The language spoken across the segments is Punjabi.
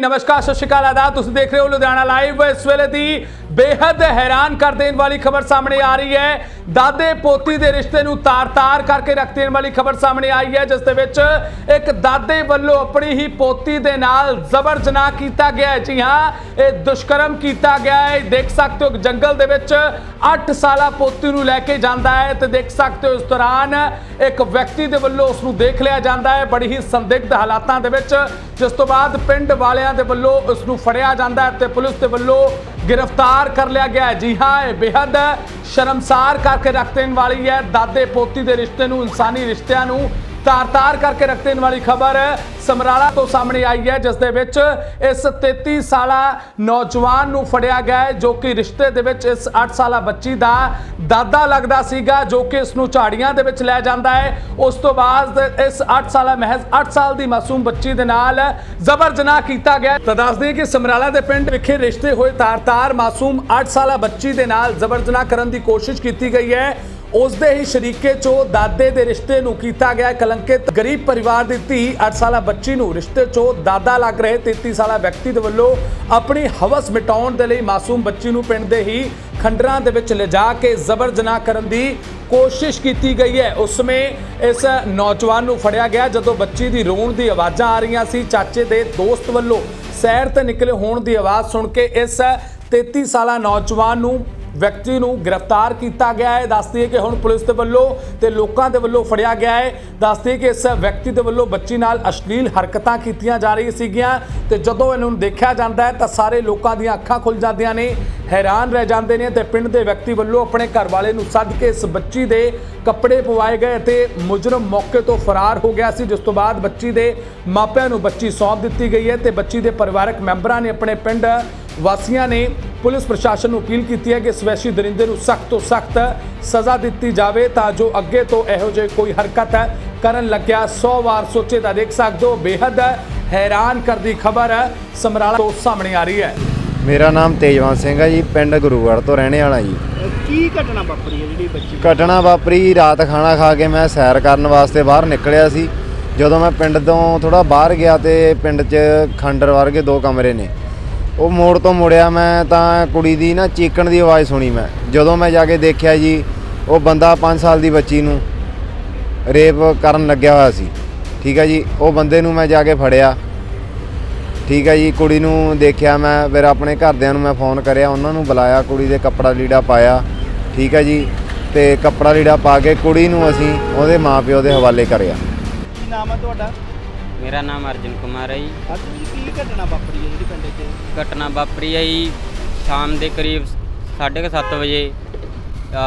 ਨਮਸਕਾਰ, ਸਤਿ ਸ਼੍ਰੀ ਅਕਾਲ, ਆਦਾਬ। ਤੁਸੀਂ ਦੇਖ ਰਹੇ ਹੋ ਲੁਧਿਆਣਾ ਲਾਈਵ। ਇਸ ਵੇਲੇ ਦੀ ਬੇहद ਹੈਰਾਨ ਕਰ ਦੇਣ ਵਾਲੀ ਖਬਰ ਸਾਹਮਣੇ ਆ ਰਹੀ ਹੈ। ਦਾਦੇ ਪੋਤੀ ਦੇ ਰਿਸ਼ਤੇ ਨੂੰ ਤਾਰ-ਤਾਰ ਕਰਕੇ ਰੱਖ ਦੇਣ ਵਾਲੀ ਖਬਰ ਸਾਹਮਣੇ ਆਈ ਹੈ, ਜਿਸ ਦੇ ਵਿੱਚ ਇੱਕ ਦਾਦੇ ਵੱਲੋਂ ਆਪਣੀ ਹੀ ਪੋਤੀ ਦੇ ਨਾਲ ਜ਼ਬਰ ਜਨਾਹ ਕੀਤਾ ਗਿਆ ਹੈ। ਜੀ ਹਾਂ, ਇਹ ਦੁਸ਼ਕਰਮ ਕੀਤਾ ਗਿਆ ਹੈ। ਦੇਖ ਸਕਦੇ ਹੋ ਜੰਗਲ ਦੇ ਵਿੱਚ 8 ਸਾਲਾ ਪੋਤੀ ਨੂੰ ਲੈ ਕੇ ਜਾਂਦਾ ਹੈ ਤੇ ਦੇਖ ਸਕਦੇ ਹੋ ਇਸ ਦੌਰਾਨ ਇੱਕ ਵਿਅਕਤੀ ਦੇ ਵੱਲੋਂ ਉਸ ਨੂੰ ਦੇਖ ਲਿਆ ਜਾਂਦਾ ਹੈ। ਬੜੀ ਹੀ ਸੰਦਿਗਧ ਹਾਲਾਤਾਂ ਦੇ ਵਿੱਚ ਜਿਸ ਤੋਂ ਬਾਅਦ ਪਿੰਡ ਵਾਲਿਆਂ ਦੇ ਵੱਲੋਂ ਉਸ ਨੂੰ ਫੜਿਆ ਜਾਂਦਾ ਹੈ ਤੇ ਪੁਲਿਸ ਦੇ ਵੱਲੋਂ ਗ੍ਰਿਫਤਾਰ ਕਰ ਲਿਆ ਗਿਆ ਹੈ। ਜੀ ਹਾਂ, ਇਹ ਬੇहद ਸ਼ਰਮਸਾਰ ਕਰਕੇ ਰੱਖ ਦੇਣ ਵਾਲੀ ਹੈ। ਦਾਦੇ ਪੋਤੀ ਦੇ ਰਿਸ਼ਤੇ ਨੂੰ, ਇਨਸਾਨੀ ਰਿਸ਼ਤਿਆਂ ਨੂੰ ਤਾਰ-ਤਾਰ ਕਰਕੇ ਰੱਖ ਦੇਣ ਵਾਲੀ ਖਬਰ ਸਮਰਾਲਾ ਤੋਂ ਸਾਹਮਣੇ ਆਈ ਹੈ, ਜਿਸ ਦੇ ਵਿੱਚ ਇਸ 33 ਸਾਲਾ ਨੌਜਵਾਨ ਨੂੰ ਫੜਿਆ ਗਿਆ ਹੈ, ਜੋ ਕਿ ਰਿਸ਼ਤੇ ਦੇ ਵਿੱਚ ਇਸ 8 ਸਾਲਾ ਬੱਚੀ ਦਾ ਦਾਦਾ ਲੱਗਦਾ ਸੀਗਾ, ਜੋ ਕਿ ਇਸ ਨੂੰ ਝਾੜੀਆਂ ਦੇ ਵਿੱਚ ਲੈ ਜਾਂਦਾ ਹੈ। ਉਸ ਤੋਂ ਬਾਅਦ ਇਸ 8 ਸਾਲਾ ਮਹਿਜ਼ 8 ਸਾਲ ਦੀ ਮਾਸੂਮ ਬੱਚੀ ਦੇ ਨਾਲ ਜ਼ਬਰ ਜਨਾਹ ਕੀਤਾ ਗਿਆ ਤਾਂ ਦੱਸ ਕਿ ਸਮਰਾਲਾ ਦੇ ਪਿੰਡ ਵਿਖੇ ਰਿਸ਼ਤੇ ਹੋਏ ਤਾਰ-ਤਾਰ ਮਾਸੂਮ 8 ਸਾਲਾ ਬੱਚੀ ਦੇ ਨਾਲ ਜ਼ਬਰ ਜਨਾਹ ਕਰਨ ਦੀ ਕੋਸ਼ਿਸ਼ ਕੀਤੀ ਗਈ ਹੈ। ਉਸ ਦੇ ਹੀ ਸ਼ਰੀਕੇ ਚੋਂ ਦਾਦੇ ਦੇ ਰਿਸ਼ਤੇ ਨੂੰ ਕੀਤਾ ਗਿਆ ਕਲੰਕਿਤ। ਗਰੀਬ ਪਰਿਵਾਰ ਦੀ ਧੀ 8 ਸਾਲਾ ਬੱਚੀ ਨੂੰ ਰਿਸ਼ਤੇ ਚੋਂ ਦਾਦਾ ਲੱਗ ਰਹੇ 33 ਸਾਲਾ ਵਿਅਕਤੀ ਦੇ ਵੱਲੋਂ ਆਪਣੀ ਹਵਸ ਮਿਟਾਉਣ ਦੇ ਲਈ ਮਾਸੂਮ ਬੱਚੀ ਨੂੰ ਪਿੰਡ ਦੇ ਹੀ ਖੰਡਰਾਂ ਦੇ ਵਿੱਚ ਲਿਜਾ ਕੇ ਜ਼ਬਰ ਜਨਾਹ ਕਰਨ ਦੀ ਕੋਸ਼ਿਸ਼ ਕੀਤੀ ਗਈ ਹੈ। ਉਸ ਸਮੇਂ ਇਸ ਨੌਜਵਾਨ ਨੂੰ ਫੜਿਆ ਗਿਆ, ਜਦੋਂ ਬੱਚੀ ਦੀ ਰੋਣ ਦੀ ਆਵਾਜ਼ਾਂ ਆ ਰਹੀਆਂ ਸੀ। ਚਾਚੇ ਦੇ ਦੋਸਤ ਵੱਲੋਂ ਸੈਰ ਤੇ ਨਿਕਲੇ ਹੋਣ ਦੀ ਆਵਾਜ਼ ਸੁਣ ਕੇ ਇਸ 33 ਸਾਲਾ ਨੌਜਵਾਨ ਨੂੰ ਵਿਅਕਤੀ ਨੂੰ ਗ੍ਰਿਫਤਾਰ ਕੀਤਾ ਗਿਆ ਹੈ। ਦੱਸਦੀ ਹੈ ਕਿ ਹੁਣ ਪੁਲਿਸ ਦੇ ਵੱਲੋਂ ਤੇ ਲੋਕਾਂ ਦੇ ਵੱਲੋਂ ਫੜਿਆ ਗਿਆ ਹੈ। ਦੱਸਦੀ ਹੈ ਕਿ ਇਸ ਵਿਅਕਤੀ ਦੇ ਵੱਲੋਂ ਬੱਚੀ ਨਾਲ ਅਸ਼ਲੀਲ ਹਰਕਤਾਂ ਕੀਤੀਆਂ ਜਾ ਰਹੀਆਂ ਸੀਗੀਆਂ ਤੇ ਜਦੋਂ ਇਹਨਾਂ ਨੂੰ ਦੇਖਿਆ ਜਾਂਦਾ ਹੈ ਤਾਂ ਸਾਰੇ ਲੋਕਾਂ ਦੀਆਂ ਅੱਖਾਂ ਖੁੱਲ ਜਾਂਦੀਆਂ ਨੇ, ਹੈਰਾਨ ਰਹਿ ਜਾਂਦੇ ਨੇ ਤੇ ਪਿੰਡ ਦੇ ਵਿਅਕਤੀ ਵੱਲੋਂ ਆਪਣੇ ਘਰ ਵਾਲੇ ਨੂੰ ਸੱਦ ਕੇ ਇਸ ਬੱਚੀ ਦੇ ਕੱਪੜੇ ਪਵਾਏ ਗਏ ਤੇ ਮੁਜਰਮ ਮੌਕੇ ਤੋਂ ਫਰਾਰ ਹੋ ਗਿਆ ਸੀ, ਜਿਸ ਤੋਂ ਬਾਅਦ ਬੱਚੀ ਦੇ ਮਾਪਿਆਂ ਨੂੰ ਬੱਚੀ ਸੌਂਪ ਦਿੱਤੀ ਗਈ ਹੈ ਤੇ ਬੱਚੀ ਦੇ ਪਰਿਵਾਰਕ ਮੈਂਬਰਾਂ ਨੇ ਆਪਣੇ ਪਿੰਡ ਵਾਸੀਆਂ ਨੇ ਪੁਲਿਸ ਪ੍ਰਸ਼ਾਸਨ ਨੂੰ ਅਪੀਲ ਕੀਤੀ ਹੈ ਕਿ ਸਵੈਸ਼ੀ ਦਰਿੰਦੇ ਨੂੰ ਸਖਤ ਤੋਂ ਸਖਤ ਸਜ਼ਾ ਦਿੱਤੀ ਜਾਵੇ ਤਾਂ ਜੋ ਅੱਗੇ ਤੋਂ ਇਹੋ ਜਿਹੀ ਕੋਈ ਹਰਕਤ ਕਰਨ ਲੱਗਿਆ। 100 ਵਾਰ ਸੋਚੇ ਤਾਂ ਦੇਖ ਸਕਦੇ ਹੋ ਬੇहद ਹੈਰਾਨ ਕਰਦੀ ਖਬਰ ਸਮਰਾਲਾ ਤੋਂ ਸਾਹਮਣੇ ਆ ਰਹੀ ਹੈ। ਮੇਰਾ ਨਾਮ ਤੇਜਵੰਤ ਸਿੰਘ ਹੈ ਜੀ ਪਿੰਡ ਗੁਰੂਗੜ੍ਹ ਤੋਂ ਰਹਿਣੇ ਵਾਲਾ ਜੀ। ਕੀ ਘਟਨਾ ਵਾਪਰੀ ਹੈ ਜਿਹੜੀ ਬੱਚੀ ਘਟਨਾ ਵਾਪਰੀ ਰਾਤ ਖਾਣਾ ਖਾ ਕੇ ਮੈਂ ਸੈਰ ਕਰਨ ਵਾਸਤੇ ਬਾਹਰ ਨਿਕਲਿਆ ਸੀ। ਜਦੋਂ ਮੈਂ ਪਿੰਡ ਤੋਂ ਥੋੜਾ ਬਾਹਰ ਗਿਆ ਤੇ ਪਿੰਡ 'ਚ ਖੰਡਰ ਵਰਗੇ ਦੋ ਕਮਰੇ ਨੇ। ਉਹ ਮੋੜ ਤੋਂ ਮੁੜਿਆ ਮੈਂ ਤਾਂ ਕੁੜੀ ਦੀ ਨਾ ਚੀਕਣ ਦੀ ਆਵਾਜ਼ ਸੁਣੀ ਮੈਂ। ਜਦੋਂ ਮੈਂ ਜਾ ਕੇ ਦੇਖਿਆ ਜੀ, ਉਹ ਬੰਦਾ 5 ਸਾਲ ਦੀ ਬੱਚੀ ਨੂੰ ਰੇਪ ਕਰਨ ਲੱਗਿਆ ਹੋਇਆ ਸੀ। ਠੀਕ ਹੈ ਜੀ, ਉਹ ਬੰਦੇ ਨੂੰ ਮੈਂ ਜਾ ਕੇ ਫੜਿਆ। ਠੀਕ ਹੈ ਜੀ, ਕੁੜੀ ਨੂੰ ਦੇਖਿਆ ਮੈਂ, ਫਿਰ ਆਪਣੇ ਘਰਦਿਆਂ ਨੂੰ ਮੈਂ ਫੋਨ ਕਰਿਆ, ਉਹਨਾਂ ਨੂੰ ਬੁਲਾਇਆ, ਕੁੜੀ ਦੇ ਕੱਪੜਾ ਲੀੜਾ ਪਾਇਆ। ਠੀਕ ਹੈ ਜੀ, ਤੇ ਕੱਪੜਾ ਲੀੜਾ ਪਾ ਕੇ ਕੁੜੀ ਨੂੰ ਅਸੀਂ ਉਹਦੇ ਮਾਪਿਓ ਦੇ ਹਵਾਲੇ ਕਰਿਆ। ਕੀ ਨਾਮ ਹੈ ਤੁਹਾਡਾ? ਮੇਰਾ ਨਾਮ ਅਰਜਨ ਕੁਮਾਰ ਹੈ ਜੀ। ਅੱਜ ਕੀ ਘਟਨਾ ਵਾਪਰੀ ਹੈ ਜਿਹੜੀ ਪਿੰਡ 'ਚ? ਘਟਨਾ ਵਾਪਰੀ ਹੈ ਜੀ ਸ਼ਾਮ ਦੇ ਕਰੀਬ 7:30 ਵਜੇ।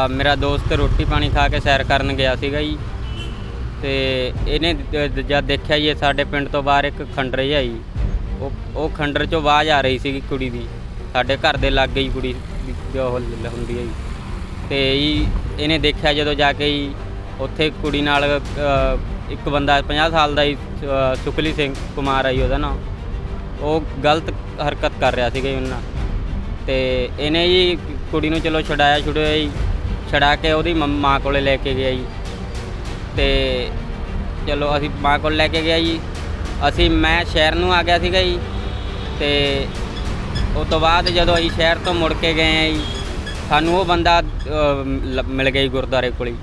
ਅ, ਮੇਰਾ ਦੋਸਤ ਰੋਟੀ ਪਾਣੀ ਖਾ ਕੇ ਸੈਰ ਕਰਨ ਗਿਆ ਸੀਗਾ ਜੀ। ਤੇ ਇਹਨੇ ਦ- ਦ- ਜਦ ਦੇਖਿਆ ਜੀ ਇਹ ਸਾਡੇ ਪਿੰਡ ਤੋਂ ਬਾਹਰ ਇੱਕ ਖੰਡਰ ਜਿਹਾ ਜੀ। ਉਹ ਉਹ ਖੰਡਰ ਚੋਂ ਆਵਾਜ਼ ਆ ਰਹੀ ਸੀਗੀ ਕੁੜੀ ਦੀ। ਸਾਡੇ ਘਰ ਦੇ ਲਾਗੇ ਹੀ ਕੁੜੀ ਦੀ ਜੋ ਉਹ ਲ- ਹੁੰਦੀ ਹੈ ਜੀ। ਤੇ ਜੀ ਇਹਨੇ ਦੇਖਿਆ ਜਦੋਂ ਜਾ ਕੇ ਜੀ ਉੱਥੇ ਕੁੜੀ ਨਾਲ ਅ, ਇੱਕ ਬੰਦਾ 50 ਸਾਲ ਦਾ ਜੀ ਅ, ਸੁਖਲੀ ਸਿੰਘ ਕੁਮਾਰ ਆਈ ਉਹਦਾ ਨਾਮ। ਉਹ ਗਲਤ ਹਰਕਤ ਕਰ ਰਿਹਾ ਸੀਗਾ ਜੀ ਉਹਨਾਂ ਤੇ ਇਹਨੇ ਜੀ ਕੁੜੀ ਨੂੰ ਚਲੋ ਛਡਾਇਆ ਛੁਡਾਇਆ ਜੀ ਛਡਾ ਕੇ ਉਹਦੀ ਮੰਮ- ਮਾਂ ਕੋਲੇ ਲੈ ਕੇ ਗਿਆ ਜੀ। ਤੇ ਚਲੋ ਅਸੀਂ ਮਾਂ ਕੋਲ ਲੈ ਕੇ ਗਿਆ ਜੀ। ਅਸੀਂ ਮੈਂ ਸ਼ਹਿਰ ਨੂੰ ਆ ਗਿਆ ਸੀਗਾ ਜੀ। ਤੇ ਉਸ ਤੋਂ ਬਾਅਦ ਜਦੋਂ ਅਸੀਂ ਸ਼ਹਿਰ ਤੋਂ ਮੁੜ ਕੇ ਗਏ ਆ ਜੀ ਸਾਨੂੰ ਉਹ ਬੰਦਾ ਅ, ਲ- ਮਿਲ ਗਿਆ ਜੀ ਗੁਰਦੁਆਰੇ ਕੋਲੇ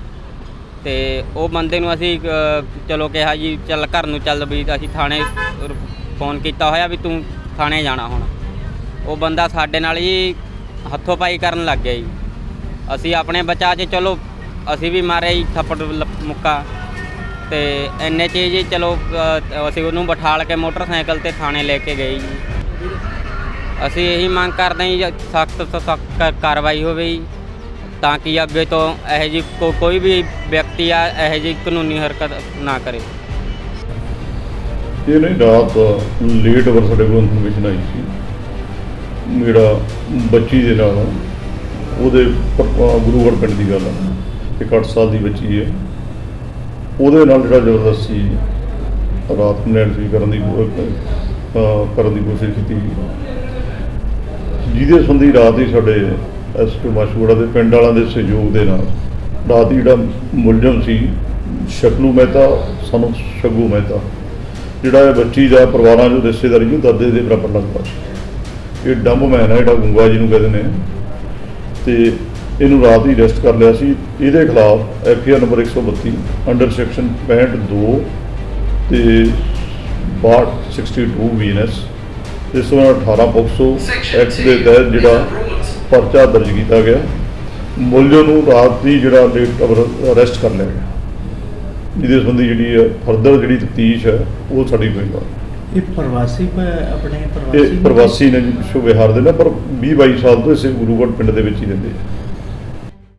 ਤੇ ਉਹ ਬੰਦੇ ਨੂੰ ਅਸੀਂ ਅ, ਚਲੋ ਕਿਹਾ ਜੀ ਚੱਲ ਘਰ ਨੂੰ ਚੱਲ ਵੀ ਅਸੀਂ ਥਾਣੇ ਰ- ਫੋਨ ਕੀਤਾ ਹੋਇਆ ਵੀ ਤੂੰ ਥਾਣੇ ਜਾਣਾ ਹੁਣ। ਉਹ ਬੰਦਾ ਸਾਡੇ ਨਾਲ ਜੀ ਹੱਥੋਂ ਪਾਈ ਕਰਨ ਲੱਗ ਗਿਆ ਜੀ। ਅਸੀਂ ਆਪਣੇ ਬਚਾਅ 'ਚ ਚਲੋ ਅਸੀਂ ਵੀ ਮਾਰੇ ਜੀ ਥੱਪੜ ਲ- ਮੁੱਕਾ। ਤੇ ਇੰਨੇ 'ਚ ਜੀ ਚਲੋ ਅ, ਅਸੀਂ ਉਹਨੂੰ ਬਿਠਾਲ ਕੇ ਮੋਟਰਸਾਈਕਲ ਤੇ ਥਾਣੇ ਲੈ ਕੇ ਗਏ ਜੀ। ਅਸੀਂ ਇਹੀ ਮੰਗ ਕਰਦੇ ਹਾਂ ਜੀ ਸਖਤ ਤੋਂ ਸਖਤ ਕਾਰਵਾਈ ਹੋਵੇ ਜੀ। ਤਾਂ ਕਿ ਅੱਗੇ ਤੋਂ ਇਹੋ ਜੀ ਕੋਈ ਵੀ ਵਿਅਕਤੀ ਆ, ਇਹੋ ਜੀ ਕਾਨੂੰਨੀ ਹਰਕਤ ਨਾ ਕਰੇ। ਇਹ ਨਹੀਂ ਰਾਤ ਲੇਟ ਅਵਰ ਸਾਡੇ ਕੋਲ ਇਨਫੋਰਮੇਸ਼ਨ ਆਈ ਸੀ। ਮੇਰਾ ਬੱਚੀ ਦੇ ਨਾਲ, ਉਹਦੇ ਪ- ਪਿੰਡ ਦੀ ਗੱਲ ਆ। ਇੱਕ 8 ਸਾਲ ਦੀ ਬੱਚੀ ਹੈ। ਉਹਦੇ ਨਾਲ ਜਿਹੜਾ ਜ਼ਬਰਦਸਤੀ ਰਾਤ ਨੂੰ ਨੈਂਸੀ ਕਰਨ ਦੀ ਕਰਨ ਦੀ ਕੋਸ਼ਿਸ਼ ਕੀਤੀ। ਜਿਹਦੇ ਸੰਬੰਧੀ ਰਾਤ ਹੀ ਸਾਡੇ ਐਸਪੀ ਮਾਸ਼ੂੜਾ ਦੇ ਪਿੰਡ ਵਾਲਿਆਂ ਦੇ ਸਹਿਯੋਗ ਦੇ ਨਾਲ। ਰਾਤ ਹੀ ਜਿਹੜਾ ਮੁਲਜ਼ਮ ਸੀ ਸ਼ਕਲੂ ਮਹਿਤਾ ਸਾਨੂੰ ਸ਼ਗੂ ਮਹਿਤਾ, ਜਿਹੜਾ ਇਹ ਬੱਚੀ ਦਾ ਪਰਿਵਾਰਾਂ 'ਚੋਂ ਰਿਸ਼ਤੇਦਾਰੀ ਜੋ ਦਾਦੇ ਦੇ ਬਰਾਬਰ ਲੱਗਦਾ ਸੀ। ਇਹ ਡੰਬ ਮੈਨ ਹੈ ਜਿਹੜਾ ਗੁੰਗਾ ਜੀ ਨੂੰ ਕਹਿੰਦੇ ਨੇ। ਤੇ ਇਹਨੂੰ ਰਾਤ ਹੀ ਅਰੈਸਟ ਕਰ ਲਿਆ ਸੀ। ਇਹਦੇ ਖਿਲਾਫ F R number 132 under section 65 ਤੇ 62 ਵੀਐਨਐਸ ਇਸ ਤੋਂ ਬਾਅਦ 18 ਪੋਕਸੋ ਐਕਟ ਦੇ ਤਹਿਤ ਜਿਹੜਾ ਪਰਚਾ ਦਰਜ ਕੀਤਾ ਗਿਆ। ਮੁਲਜ਼ਮ ਨੂੰ ਰਾਤ ਦੀ ਜਿਹੜਾ ਲੇਟ ਅਰੈਸਟ ਕਰ ਲਿਆ ਗਿਆ। ਜਿਹਦੇ ਸੰਬੰਧੀ ਜਿਹੜੀ ਫਰਦਰ ਜਿਹੜੀ ਤਫਤੀਸ਼ ਹੈ ਉਹ ਸਾਡੀ ਹੋਏਗਾ ਇਹ ਪ੍ਰਵਾਸੀ ਆਪਣੇ ਪ੍ਰਵਾਸੀ ਇਹ ਪ੍ਰਵਾਸੀ ਨੇ? ਪਿੱਛੋਂ ਬਿਹਾਰ ਦੇ ਨੇ ਪਰ 20 22 ਸਾਲ ਤੋਂ ਇਸੇ ਗੁਰੂਗੜ੍ਹ ਪਿੰਡ ਦੇ ਵਿੱਚ ਹੀ ਰਹਿੰਦੇ ਆ।